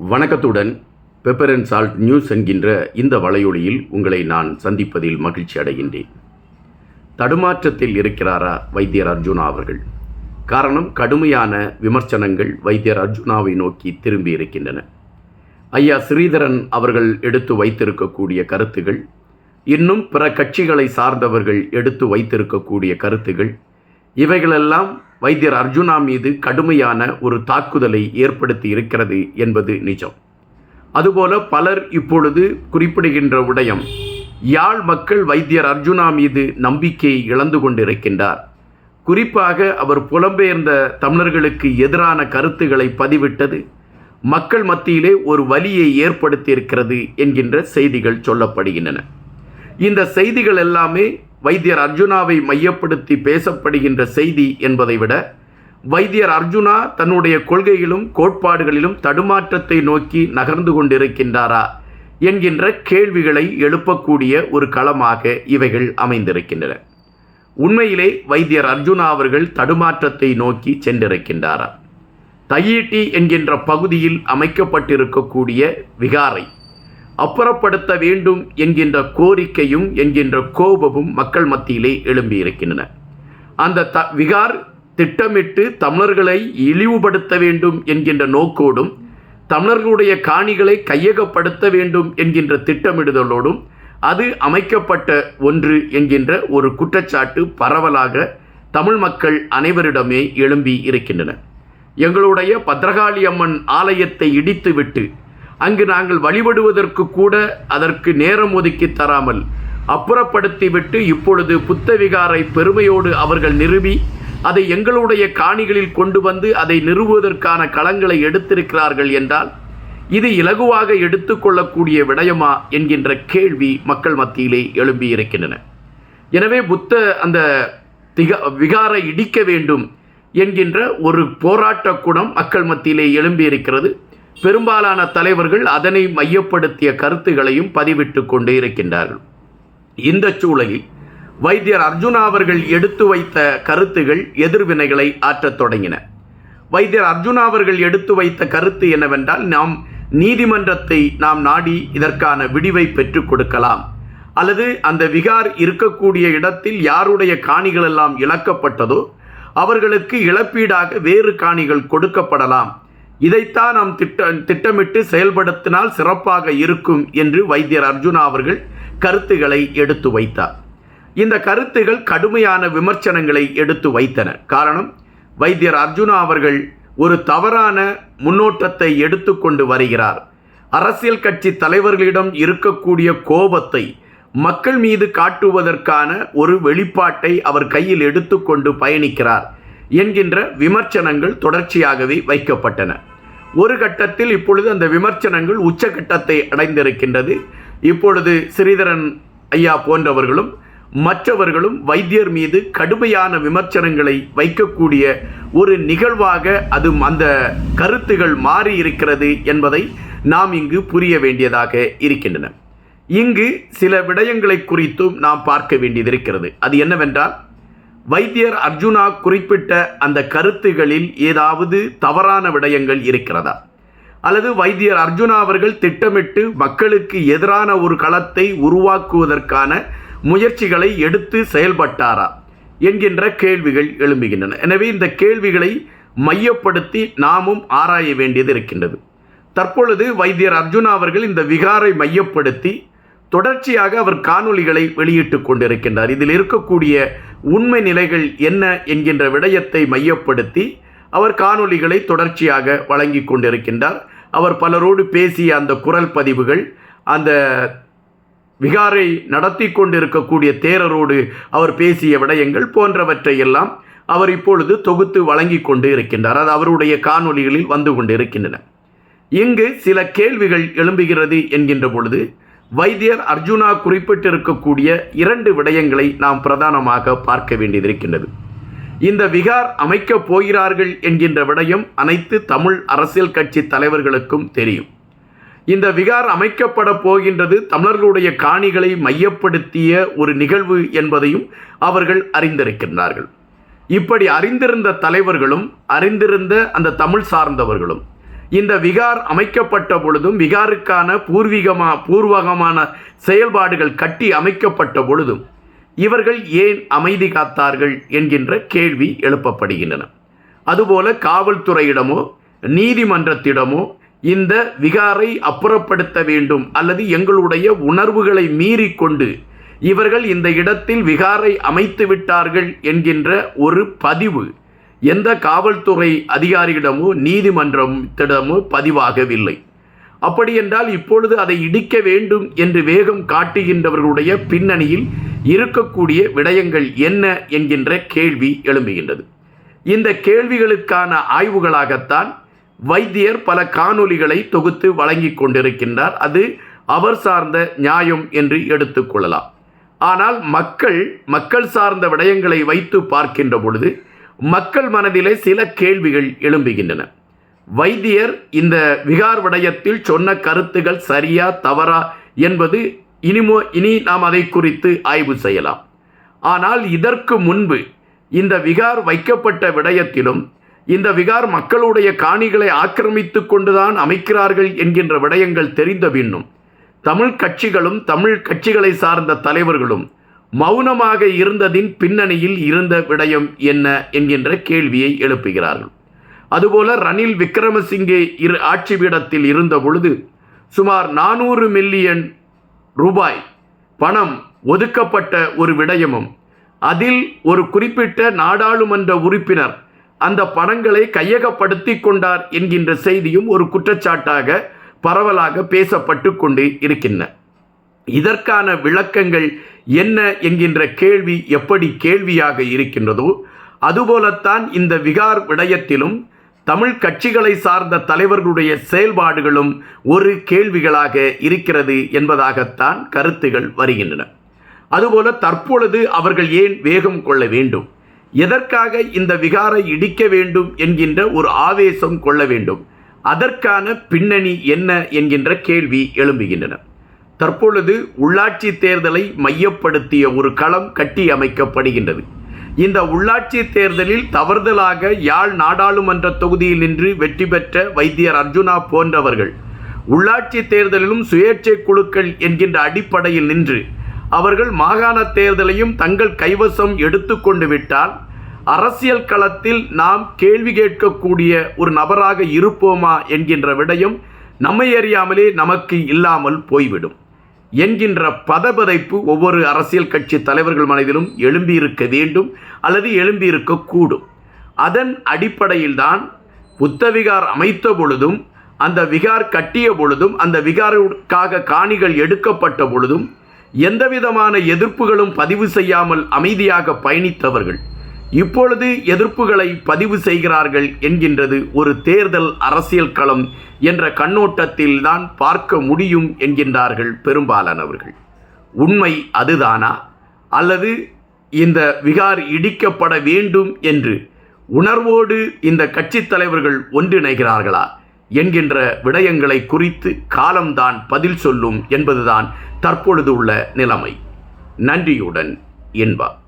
வணக்கத்துடன் pepper and salt news என்கின்ற இந்த வலையொலியில் உங்களை நான் சந்திப்பதில் மகிழ்ச்சி அடைகின்றேன். தடுமாற்றத்தில் இருக்கிறாரா வைத்தியர் அர்ஜுனா அவர்கள்? காரணம் கடுமையான விமர்சனங்கள் வைத்தியர் அர்ஜுனாவை நோக்கி திரும்பி இருக்கின்றன. ஐயா ஸ்ரீதரன் அவர்கள் எடுத்து வைத்திருக்கக்கூடிய கருத்துகள் இன்னும் பிற கட்சிகளை சார்ந்தவர்கள் எடுத்து வைத்திருக்கக்கூடிய கருத்துகள் இவைகளெல்லாம் வைத்தியர் அர்ஜுனா மீது கடுமையான ஒரு தாக்குதலை ஏற்படுத்தி இருக்கிறது என்பது நிஜம். அதுபோல பலர் இப்பொழுது குறிப்பிடுகின்ற விடயம் யாழ் மக்கள் வைத்தியர் அர்ஜுனா மீது நம்பிக்கையை இழந்து கொண்டிருக்கின்றார். குறிப்பாக அவர் புலம்பெயர்ந்த தமிழர்களுக்கு எதிரான கருத்துக்களை பதிவிட்டது மக்கள் மத்தியிலே ஒரு வலியை ஏற்படுத்தியிருக்கிறது என்கின்ற செய்திகள் சொல்லப்படுகின்றன. இந்த செய்திகள் எல்லாமே வைத்தியர் அர்ஜுனாவை மையப்படுத்தி பேசப்படுகின்ற செய்தி என்பதை விட வைத்தியர் அர்ஜுனா தன்னுடைய கொள்கையிலும் கோட்பாடுகளிலும் தடுமாற்றத்தை நோக்கி நகர்ந்து கொண்டிருக்கின்றாரா என்கின்ற கேள்விகளை எழுப்பக்கூடிய ஒரு களமாக இவைகள் அமைந்திருக்கின்றன. உண்மையிலே வைத்தியர் அர்ஜுனா அவர்கள் தடுமாற்றத்தை நோக்கி சென்றிருக்கின்றாரா? தையீட்டி என்கின்ற பகுதியில் அமைக்கப்பட்டிருக்கக்கூடிய விகாரை அப்புறப்படுத்த வேண்டும் என்கின்ற கோரிக்கையும் என்கின்ற கோபமும் மக்கள் மத்தியிலே எழும்பியிருக்கின்றன அந்த த விகார் திட்டமிட்டு தமிழர்களை இழிவுபடுத்த வேண்டும் என்கின்ற நோக்கோடும் தமிழர்களுடைய காணிகளை கையகப்படுத்த வேண்டும் என்கின்ற திட்டமிடுதலோடும் அது அமைக்கப்பட்ட ஒன்று என்கின்ற ஒரு குற்றச்சாட்டு பரவலாக தமிழ் மக்கள் அனைவரிடமே எழும்பி இருக்கின்றன. எங்களுடைய பத்ரகாளி அம்மன் ஆலயத்தை இடித்துவிட்டு அங்கு நாங்கள் வழிபடுவதற்கு கூட அதற்கு நேரம் ஒதுக்கி தராமல் அப்புறப்படுத்திவிட்டு இப்பொழுது புத்தவிகாரை பெருமையோடு அவர்கள் நிறுவி அதை எங்களுடைய காணிகளில் கொண்டு வந்து அதை நிறுவுவதற்கான களங்களை எடுத்திருக்கிறார்கள் என்றால் இது இலகுவாக எடுத்துக்கொள்ளக்கூடிய விடயமா என்கின்ற கேள்வி மக்கள் மத்தியிலே எழும்பியிருக்கின்றன எனவே புத்த அந்த திக விகாரை இடிக்க வேண்டும் என்கின்ற ஒரு போராட்ட குணம் மக்கள் மத்தியிலே எழும்பியிருக்கிறது பெரும்பாலான தலைவர்கள் அதனை மையப்படுத்திய கருத்துகளையும் பதிவிட்டு கொண்டே இருக்கின்றார்கள். இந்த சூழலில் வைத்தியர் அர்ஜுனா அவர்கள் எடுத்து வைத்த கருத்துகள் எதிர்வினைகளை ஆற்றத் தொடங்கின. வைத்தியர் அர்ஜுனா அவர்கள் எடுத்து வைத்த கருத்து என்னவென்றால் நாம் நீதிமன்றத்தை நாம் நாடி இதற்கான விடிவை பெற்றுக் கொடுக்கலாம். அல்லது அந்த விகார் இருக்கக்கூடிய இடத்தில் யாருடைய காணிகள் எல்லாம் இழக்கப்பட்டதோ அவர்களுக்கு இழப்பீடாக வேறு காணிகள் கொடுக்கப்படலாம். இதைத்தான் நாம் திட்ட திட்டமிட்டு செயல்படுத்தினால் சிறப்பாக இருக்கும் என்று வைத்தியர் அர்ஜுனா அவர்கள் கருத்துக்களை எடுத்து வைத்தார். இந்த கருத்துகள் கடுமையான விமர்சனங்களை எடுத்து வைத்தன. காரணம் வைத்தியர் அர்ஜுனா அவர்கள் ஒரு தவறான முன்னோட்டத்தை எடுத்துக்கொண்டு வருகிறார். அரசியல் கட்சி தலைவர்களிடம் இருக்கக்கூடிய கோபத்தை மக்கள் மீது காட்டுவதற்கான ஒரு வெளிப்பாட்டை அவர் கையில் எடுத்துக்கொண்டு பயணிக்கிறார். என்கின்ற விமர்சனங்கள் தொடர்ச்சியாகவே வைக்கப்பட்டன. ஒரு கட்டத்தில் இப்பொழுது அந்த விமர்சனங்கள் உச்சகட்டத்தை அடைந்திருக்கின்றது. இப்பொழுது ஸ்ரீதரன் ஐயா போன்றவர்களும் மற்றவர்களும் வைத்தியர் மீது கடுமையான விமர்சனங்களை வைக்கக்கூடிய ஒரு நிகழ்வாக அது அந்த கருத்துகள் மாறி இருக்கிறது என்பதை நாம் இங்கு புரிய வேண்டியதாக இருக்கின்றன. இங்கு சில விடயங்களை குறித்தும் நாம் பார்க்க வேண்டியது இருக்கிறது. அது என்னவென்றால் வைத்தியர் அர்ஜுனா குறிப்பிட்ட அந்த கருத்துகளில் ஏதாவது தவறான விடயங்கள் இருக்கிறதா? அல்லது வைத்தியர் அர்ஜுனா அவர்கள் திட்டமிட்டு மக்களுக்கு எதிரான ஒரு களத்தை உருவாக்குவதற்கான முயற்சிகளை எடுத்து செயல்பட்டாரா? என்கின்ற கேள்விகள் எழும்புகின்றன. எனவே இந்த கேள்விகளை மையப்படுத்தி நாமும் ஆராய வேண்டியது இருக்கின்றது. தற்பொழுது வைத்தியர் அர்ஜுனா அவர்கள் இந்த விகாரை மையப்படுத்தி தொடர்ச்சியாக அவர் காணொளிகளை வெளியிட்டு கொண்டிருக்கின்றார். இதில் இருக்கக்கூடிய உண்மை நிலைகள் என்ன என்கின்ற விடயத்தை மையப்படுத்தி அவர் காணொளிகளை தொடர்ச்சியாக வழங்கி கொண்டிருக்கின்றார். அவர் பலரோடு பேசிய அந்த குரல் பதிவுகள் அந்த விகாரை நடத்தி கொண்டிருக்கக்கூடிய தேரரோடு அவர் பேசிய விடயங்கள் போன்றவற்றை எல்லாம் அவர் இப்பொழுது தொகுத்து வழங்கி கொண்டு இருக்கின்றார். அது அவருடைய காணொளிகளில் வந்து கொண்டு இருக்கின்றன இங்கு சில கேள்விகள் எழும்புகிறது என்கின்ற பொழுது வைத்தியர் அர்ஜுனா குறிப்பிட்டிருக்கக்கூடிய இரண்டு விடயங்களை நாம் பிரதானமாக பார்க்க வேண்டியதிருக்கின்றது இந்த விகார் அமைக்கப் போகிறார்கள் என்கின்ற விடயம் அனைத்து தமிழ் அரசியல் கட்சி தலைவர்களுக்கும் தெரியும். இந்த விகார் அமைக்கப்பட போகின்றது தமிழர்களுடைய காணிகளை மையப்படுத்திய ஒரு நிகழ்வு என்பதையும் அவர்கள் அறிந்திருக்கின்றார்கள். இப்படி அறிந்திருந்த தலைவர்களும் அறிந்திருந்த அந்த தமிழ் சார்ந்தவர்களும் இந்த விகார் அமைக்கப்பட்ட பொழுதும் விகாருக்கான பூர்வீகமா பூர்வகமான செயல்பாடுகள் கட்டி அமைக்கப்பட்ட பொழுதும் இவர்கள் ஏன் அமைதி காத்தார்கள் என்கின்ற கேள்வி எழுப்பப்படுகின்றன. அதுபோல காவல்துறையிடமோ நீதிமன்றத்திடமோ இந்த விகாரை அப்புறப்படுத்த வேண்டும் அல்லது எங்களுடைய உணர்வுகளை மீறிக்கொண்டு இவர்கள் இந்த இடத்தில் விகாரை அமைத்து விட்டார்கள் என்கின்ற ஒரு பதிவு எந்த காவல்துறை அதிகாரியிடமோ நீதிமன்றத்திடமோ பதிவாகவில்லை. அப்படி என்றால் இப்பொழுது அதை இடிக்க வேண்டும் என்று வேகம் காட்டுகின்றவர்களுடைய பின்னணியில் இருக்கக்கூடிய விடயங்கள் என்ன என்கின்ற கேள்வி எழும்புகின்றது. இந்த கேள்விகளுக்கான ஆய்வுகளாகத்தான் வைத்தியர் பல காணொளிகளை தொகுத்து வழங்கி கொண்டிருக்கின்றார். அது அவர் சார்ந்த நியாயம் என்று எடுத்துக்கொள்ளலாம் ஆனால் மக்கள் மக்கள் சார்ந்த விடயங்களை வைத்து பார்க்கின்ற பொழுது மக்கள் மனதிலே சில கேள்விகள் எழும்புகின்றன. வைத்தியர் இந்த விகார் விடயத்தில் சொன்ன கருத்துகள் சரியா தவறா என்பது இனிமோ இனி நாம் அதை குறித்து ஆய்வு செய்யலாம். ஆனால் இதற்கு முன்பு இந்த விகார் வைக்கப்பட்ட விடயத்திலும் இந்த விகார் மக்களுடைய காணிகளை ஆக்கிரமித்து கொண்டுதான் அமைக்கிறார்கள் என்கின்ற விடயங்கள் தெரிந்த பின்னும் தமிழ் கட்சிகளும் தமிழ் கட்சிகளை சார்ந்த தலைவர்களும் மௌனமாக இருந்ததின் பின்னணியில் இருந்த விடயம் என்ன என்கின்ற கேள்வியை எழுப்புகிறார்கள். அதுபோல ரணில் விக்ரமசிங்கே இரு ஆட்சி பீடத்தில் இருந்த பொழுது சுமார் நானூறு மில்லியன் ரூபாய் பணம் ஒதுக்கப்பட்ட ஒரு விடயமும் அதில் ஒரு குறிப்பிட்ட நாடாளுமன்ற உறுப்பினர் அந்த பணங்களை கையகப்படுத்தி கொண்டார் என்கின்ற செய்தியும் ஒரு குற்றச்சாட்டாக பரவலாக பேசப்பட்டு கொண்டு இருக்கின்றன. இதற்கான விளக்கங்கள் என்ன என்கின்ற கேள்வி எப்படி கேள்வியாக இருக்கின்றதோ அதுபோலத்தான் இந்த விகார் விடயத்திலும் தமிழ் கட்சிகளை சார்ந்த தலைவர்களுடைய செயல்பாடுகளும் ஒரு கேள்விகளாக இருக்கிறது என்பதாகத்தான் கருத்துகள் வருகின்றன. அதுபோல தற்பொழுது அவர்கள் ஏன் வேகம் கொள்ள வேண்டும்? எதற்காக இந்த விகாரை இடிக்க வேண்டும் என்கின்ற ஒரு ஆவேசம் கொள்ள வேண்டும்? அதற்கான பின்னணி என்ன என்கின்ற கேள்வி எழும்புகின்றன. தற்பொழுது உள்ளாட்சி தேர்தலை மையப்படுத்திய ஒரு களம் கட்டி அமைக்கப்படுகின்றது இந்த உள்ளாட்சி தேர்தலில் தவறுதலாக யாழ் நாடாளுமன்ற தொகுதியில் நின்று வெற்றி பெற்ற வைத்தியர் அர்ஜுனா போன்றவர்கள் உள்ளாட்சி தேர்தலிலும் சுயேட்சை குழுக்கள் என்கின்ற அடிப்படையில் நின்று அவர்கள் மாகாண தேர்தலையும் தங்கள் கைவசம் எடுத்துக்கொண்டு விட்டால் அரசியல் களத்தில் நாம் கேள்வி கேட்கக்கூடிய ஒரு நபராக இருப்போமா என்கின்ற விடயம் நம்மை அறியாமலே நமக்கு இல்லாமல் போய்விடும். என்கின்ற பதபதைப்பு ஒவ்வொரு அரசியல் கட்சி தலைவர்கள் மனதிலும் எழும்பியிருக்க வேண்டும் அல்லது எழும்பியிருக்கக்கூடும் அதன் அடிப்படையில்தான் புத்த விகார் அமைத்த பொழுதும் அந்த விகார் கட்டிய பொழுதும் அந்த விகாருக்காக காணிகள் எடுக்கப்பட்ட பொழுதும் எந்தவிதமான எதிர்ப்புகளும் பதிவு செய்யாமல் அமைதியாக பயணித்தவர்கள். இப்பொழுது எதிர்ப்புகளை பதிவு செய்கிறார்கள் என்கின்றது ஒரு தேர்தல் அரசியல் களம் என்ற கண்ணோட்டத்தில் தான் பார்க்க முடியும் என்கின்றார்கள் பெரும்பாலானவர்கள் உண்மை அதுதானா? அல்லது இந்த விகார் இடிக்கப்பட வேண்டும் என்று உணர்வோடு இந்த கட்சித் தலைவர்கள் ஒன்றிணைகிறார்களா என்கின்ற விடயங்களை குறித்து காலம்தான் பதில் சொல்லும் என்பதுதான் தற்பொழுது உள்ள நிலைமை. நன்றியுடன் என்பார்